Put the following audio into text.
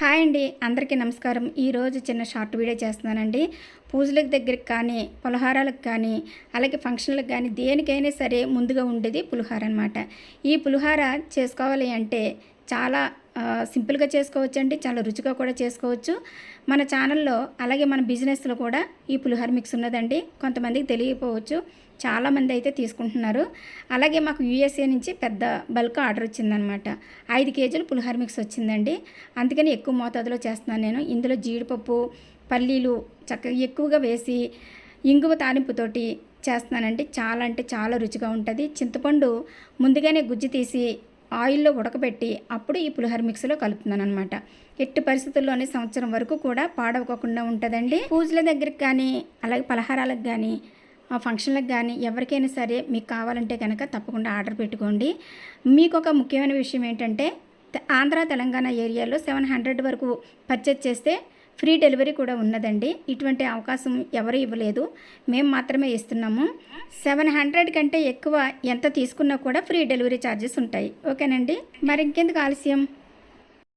Hi అండి అందరికీ నమస్కారం. ఈరోజు చిన్న షార్ట్ వీడియో చేస్తున్నానండి. పూజలకు దగ్గరికి కానీ పులహారాలకు కానీ అలాగే ఫంక్షన్లకు కానీ దేనికైనా సరే ముందుగా ఉండేది పులిహార అనమాట ఈ పులిహార చేసుకోవాలి అంటే చాలా సింపుల్గా చేసుకోవచ్చు అండి చాలా రుచిగా కూడా చేసుకోవచ్చు. మన ఛానల్లో అలాగే మన బిజినెస్లో కూడా ఈ పులిహోర మిక్స్ ఉన్నదండి కొంతమందికి తెలియకపోవచ్చు చాలామంది అయితే తీసుకుంటున్నారు. అలాగే మాకు యూఎస్ఏ నుంచి పెద్ద బల్క్ ఆర్డర్ వచ్చిందనమాట. ఐదు కేజీలు పులిహోర మిక్స్ వచ్చిందండి. అందుకని ఎక్కువ మోతాదులో చేస్తున్నాను నేను. ఇందులో జీడిపప్పు పల్లీలు చక్కగా ఎక్కువగా వేసి ఇంగువ తాలింపుతోటి చేస్తున్నానండి. చాలా అంటే చాలా రుచిగా ఉంటుంది. చింతపండు ముందుగానే గుజ్జు తీసి ఆయిల్లో ఉడకబెట్టి అప్పుడు ఈ పులిహోర మిక్స్లో కలుపుతున్నాను అనమాట ఎట్టి పరిస్థితుల్లోనే సంవత్సరం వరకు కూడా పాడవకుండా ఉంటుందండి. పూజల దగ్గరికి కానీ అలాగే పలహారాలకు కానీ ఆ ఫంక్షన్లకు కానీ ఎవరికైనా సరే మీకు కావాలంటే కనుక తప్పకుండా ఆర్డర్ పెట్టుకోండి. మీకు ఒక ముఖ్యమైన విషయం ఏంటంటే ఆంధ్ర తెలంగాణ ఏరియాలో సెవెన్ హండ్రెడ్ వరకు పర్చేజ్ చేస్తే ఫ్రీ డెలివరీ కూడా ఉన్నదండి. ఇటువంటి అవకాశం ఎవరు ఇవ్వలేదు. మేము మాత్రమే ఇస్తున్నాము. సెవెన్ హండ్రెడ్ కంటే ఎక్కువ ఎంత తీసుకున్నా కూడా ఫ్రీ డెలివరీ ఛార్జెస్ ఉంటాయి. ఓకేనండి. మరి ఇంకెందుకు ఆలస్యం?